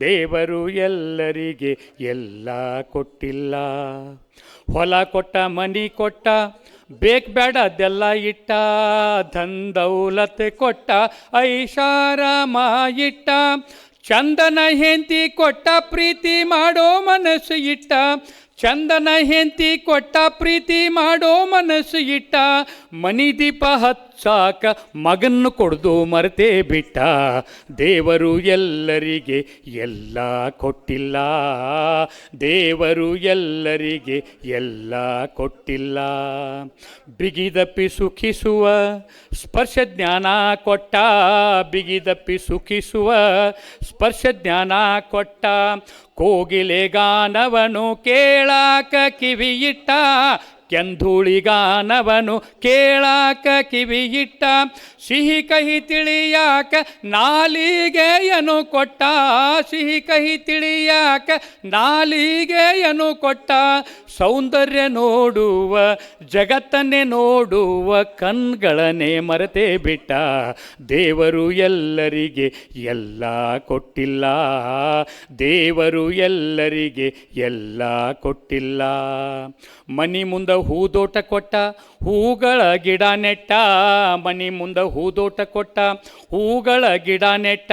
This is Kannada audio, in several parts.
ದೇವರು ಎಲ್ಲರಿಗೆ ಎಲ್ಲ ಕೊಟ್ಟಿಲ್ಲ. ಹೊಲ ಕೊಟ್ಟ, ಮನಿ ಕೊಟ್ಟ, ಬೇಕು ಬೇಡ ಅದೆಲ್ಲ ಇಟ್ಟ ಧನ್ ದೌಲತ್ ಕೊಟ್ಟ ಐಷಾರಾಮ ಇಟ್ಟ ಚಂದನ ಹೆಂತಿ ಕೊಟ್ಟ, ಪ್ರೀತಿ ಮಾಡೋ ಮನಸ್ಸು ಇಟ್ಟ, ಚಂದನ ಹೆಂತಿ ಕೊಟ್ಟ, ಪ್ರೀತಿ ಮಾಡೋ ಮನಸ್ಸು ಇಟ್ಟ, ಮನಿ ದೀಪ ಹಚ್ಚಾಕ ಮಗನ್ನು ಕೊಡ್ದು ಮರೆತೇ ಬಿಟ್ಟ ದೇವರು ಎಲ್ಲರಿಗೆ ಎಲ್ಲ ಕೊಟ್ಟಿಲ್ಲ. ದೇವರು ಎಲ್ಲರಿಗೆ ಎಲ್ಲ ಕೊಟ್ಟಿಲ್ಲ. ಬಿಗಿದಪ್ಪಿ ಸುಖಿಸುವ, ಸ್ಪರ್ಶ ಜ್ಞಾನ ಕೊಟ್ಟ, ಬಿಗಿದಪ್ಪಿ ಸುಖಿಸುವ, ಸ್ಪರ್ಶ ಜ್ಞಾನ ಕೊಟ್ಟ, ಕೋಗಿಲೆ ಗಾನವನು ಕೇಳಾಕ ಕಿವಿಯಿಟ್ಟ ಕೆಂಧೂಳಿಗಾನವನು ಕೇಳಾಕ ಕಿವಿಯಿಟ್ಟ, ಸಿಹಿ ಕಹಿ ತಿಳಿಯಾಕ ನಾಲಿಗೆಯನು ಕೊಟ್ಟ, ಸಿಹಿ ಕಹಿ ತಿಳಿಯಾಕ ನಾಲಿಗೆಯನು ಕೊಟ್ಟ, ಸೌಂದರ್ಯ ನೋಡುವ, ಜಗತ್ತನ್ನೇ ನೋಡುವ ಕಣ್ಗಳನ್ನೇ ಮರೆತೇ ಬಿಟ್ಟ, ದೇವರು ಎಲ್ಲರಿಗೆ ಎಲ್ಲ ಕೊಟ್ಟಿಲ್ಲ, ದೇವರು ಎಲ್ಲರಿಗೆ ಎಲ್ಲ ಕೊಟ್ಟಿಲ್ಲ. ಮನಿ ಮುಂದೆ ಹೂದೋಟ ಕೊಟ್ಟ, ಹೂಗಳ ಗಿಡ ನೆಟ್ಟ, ಮನಿ ಮುಂದೆ ಹೂದೋಟ ಕೊಟ್ಟ, ಹೂಗಳ ಗಿಡ ನೆಟ್ಟ,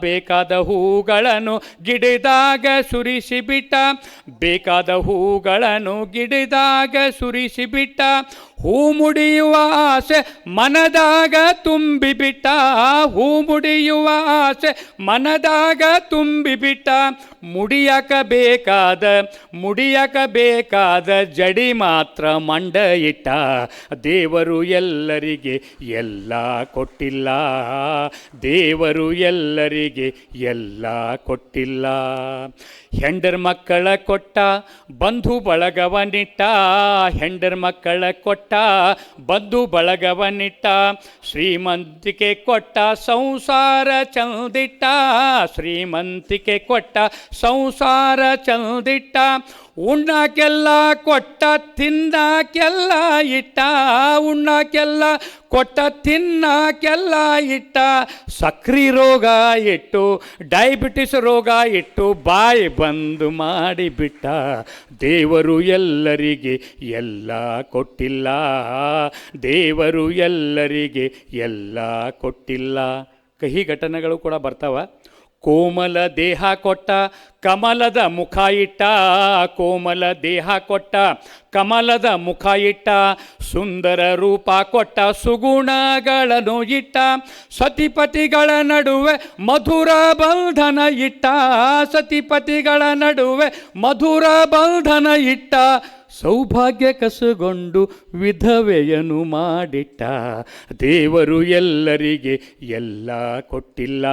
ಬೇಕಾದ ಹೂಗಳನ್ನು ಗಿಡದಾಗ ಸುರಿಸಿ ಬಿಟ್ಟ ಬೇಕಾದ ಹೂಗಳನ್ನು ಗಿಡದಾಗ ಸುರಿಸಿ ಬಿಟ್ಟ ಹೂ ಮುಡಿಯುವ ಆಸೆ ಮನದಾಗ ತುಂಬಿಬಿಟ್ಟ, ಹೂ ಮುಡಿಯುವ ಆಸೆ ಮನದಾಗ ತುಂಬಿಬಿಟ್ಟ ಮುಡಿಯಕ ಬೇಕಾದ ಮುಡಿಯಕ ಬೇಕಾದ ಜಡಿ ಮಾತ್ರ ಮಂಡ ಇಟ್ಟ ದೇವರು ಎಲ್ಲರಿಗೆ ಎಲ್ಲ ಕೊಟ್ಟಿಲ್ಲ. ದೇವರು ಎಲ್ಲರಿಗೆ ಎಲ್ಲ ಕೊಟ್ಟಿಲ್ಲ. ಹೆಂಡರ್ ಮಕ್ಕಳ ಕೊಟ್ಟ, ಬಂಧು ಬಳಗವನಿಟ್ಟ. ಹೆಂಡರ್ ಮಕ್ಕಳ ಕೊಟ್ಟ, ಬಂಧು ಬಳಗವನಿಟ್ಟ. ಶ್ರೀಮಂತಿಕೆ ಕೊಟ್ಟ, ಸಂಸಾರ ಚಂದಿಟ್ಟ ಶ್ರೀಮಂತಿಕೆ ಕೊಟ್ಟ, ಸಂಸಾರ ಚಂದಿಟ್ಟ ಉಣ್ಣಕ್ಕೆಲ್ಲ ಕೊಟ್ಟ ತಿನ್ನಕ್ಕೆಲ್ಲ ಇಟ್ಟ ಉಣ್ಣಕ್ಕೆಲ್ಲ ಕೊಟ್ಟ ತಿನ್ನಕ್ಕೆಲ್ಲ ಇಟ್ಟ, ಸಕ್ರಿ ರೋಗ ಇಟ್ಟು, ಡಯಾಬಿಟಿಸ್ ರೋಗ ಇಟ್ಟು ಬಾಯಿ ಬಂದು ಮಾಡಿಬಿಟ್ಟ ದೇವರು ಎಲ್ಲರಿಗೆ ಎಲ್ಲ ಕೊಟ್ಟಿಲ್ಲ. ದೇವರು ಎಲ್ಲರಿಗೆ ಎಲ್ಲ ಕೊಟ್ಟಿಲ್ಲ. ಕಹಿ ಘಟನೆಗಳು ಕೂಡ ಬರ್ತಾವ. ಕೋಮಲ ದೇಹ ಕೊಟ್ಟ, ಕಮಲದ ಮುಖ ಇಟ್ಟ, ಕೋಮಲ ದೇಹ ಕೊಟ್ಟ, ಕಮಲದ ಮುಖ ಇಟ್ಟ, ಸುಂದರ ರೂಪ ಕೊಟ್ಟ, ಸುಗುಣಗಳನ್ನು ಇಟ್ಟ, ಸತಿಪತಿಗಳ ನಡುವೆ ಮಧುರ ಬಂಧನ ಇಟ್ಟ, ಸತಿಪತಿಗಳ ನಡುವೆ ಮಧುರ ಬಂಧನ ಇಟ್ಟ ಸೌಭಾಗ್ಯ ಕಸುಗೊಂಡು ವಿಧವೆಯನು ಮಾಡಿಟ್ಟ. ದೇವರು ಎಲ್ಲರಿಗೆ ಎಲ್ಲ ಕೊಟ್ಟಿಲ್ಲ.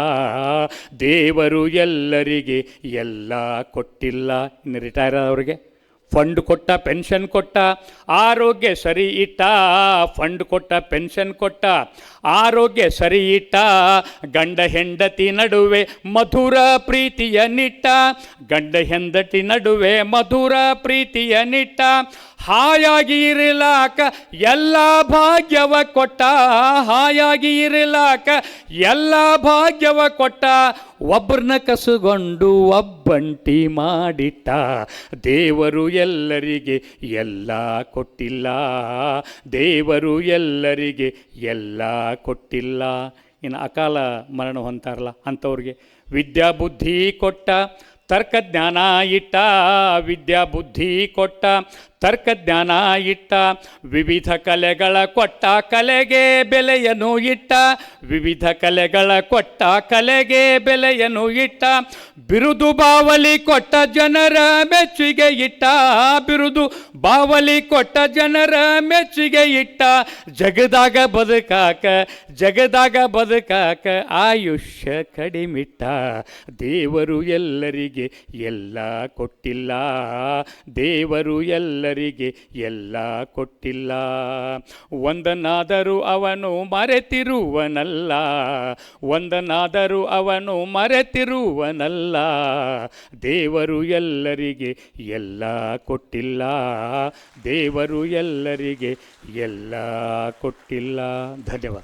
ದೇವರು ಎಲ್ಲರಿಗೆ ಎಲ್ಲ ಕೊಟ್ಟಿಲ್ಲ. ಇನ್ನು ರಿಟೈರ್ ಆದವ್ರಿಗೆ ಫಂಡ್ ಕೊಟ್ಟ, ಪೆನ್ಷನ್ ಕೊಟ್ಟ, ಆರೋಗ್ಯ ಸರಿ ಇಟ್ಟ, ಫಂಡ್ ಕೊಟ್ಟ, ಪೆನ್ಷನ್ ಕೊಟ್ಟ, ಆರೋಗ್ಯ ಸರಿ ಇಟ್ಟ, ಗಂಡ ಹೆಂಡತಿ ನಡುವೆ ಮಧುರ ಪ್ರೀತಿಯ ನಿಟ್ಟ, ಗಂಡ ಹೆಂಡತಿ ನಡುವೆ ಮಧುರ ಪ್ರೀತಿಯ ನಿಟ್ಟ ಹಾಯಾಗಿ ಇರಲಾಕ ಎಲ್ಲ ಭಾಗ್ಯವ ಕೊಟ್ಟ, ಹಾಯಾಗಿ ಇರಲಾಕ ಎಲ್ಲ ಭಾಗ್ಯವ ಕೊಟ್ಟ ಒಬ್ಬರನ್ನ ಕಸುಗೊಂಡು ಒಬ್ಬಂಟಿ ಮಾಡಿಟ್ಟ, ದೇವರು ಎಲ್ಲರಿಗೆ ಎಲ್ಲ ಕೊಟ್ಟಿಲ್ಲ, ದೇವರು ಎಲ್ಲರಿಗೆ ಎಲ್ಲ ಕೊಟ್ಟಿಲ್ಲ. ಇನ್ನು ಅಕಾಲ ಮರಣ ಹೊಂತಾರಲ್ಲ ಅಂಥವ್ರಿಗೆ ವಿದ್ಯಾ ಬುದ್ಧಿ ಕೊಟ್ಟ ತರ್ಕ ಜ್ಞಾನ ಇಟ್ಟ, ವಿದ್ಯಾ ಬುದ್ಧಿ ಕೊಟ್ಟ ತರ್ಕ ಜ್ಞಾನ ಇಟ್ಟ, ವಿವಿಧ ಕಲೆಗಳ ಕೊಟ್ಟ ಕಲೆಗೆ ಬೆಲೆಯನ್ನು ಇಟ್ಟ, ವಿವಿಧ ಕಲೆಗಳ ಕೊಟ್ಟ ಕಲೆಗೆ ಬೆಲೆಯನ್ನು ಇಟ್ಟ, ಬಿರುದು ಬಾವಲಿ ಕೊಟ್ಟ ಜನರ ಮೆಚ್ಚುಗೆ ಇಟ್ಟ, ಬಿರುದು ಬಾವಲಿ ಕೊಟ್ಟ ಜನರ ಮೆಚ್ಚುಗೆ ಇಟ್ಟ, ಜಗದಾಗ ಬದುಕಾಕ ಜಗದಾಗ ಬದುಕಾಕ ಆಯುಷ್ಯ ಕಡಿಮಿಟ್ಟ, ದೇವರು ಎಲ್ಲರಿಗೆ ಎಲ್ಲ ಕೊಟ್ಟಿಲ್ಲ. ದೇವರು ಎಲ್ಲರಿಗೆ ಎಲ್ಲ ಕೊಟ್ಟಿಲ್ಲ. ಒಂದನಾದರೂ ಅವನು ಮರೆತಿರುವನಲ್ಲ. ಒಂದನಾದರೂ ಅವನು ಮರೆತಿರುವನಲ್ಲ. ದೇವರು ಎಲ್ಲರಿಗೆ ಎಲ್ಲ ಕೊಟ್ಟಿಲ್ಲ. ದೇವರು ಎಲ್ಲರಿಗೆ ಎಲ್ಲ ಕೊಟ್ಟಿಲ್ಲ. ಧನ್ಯವಾದ.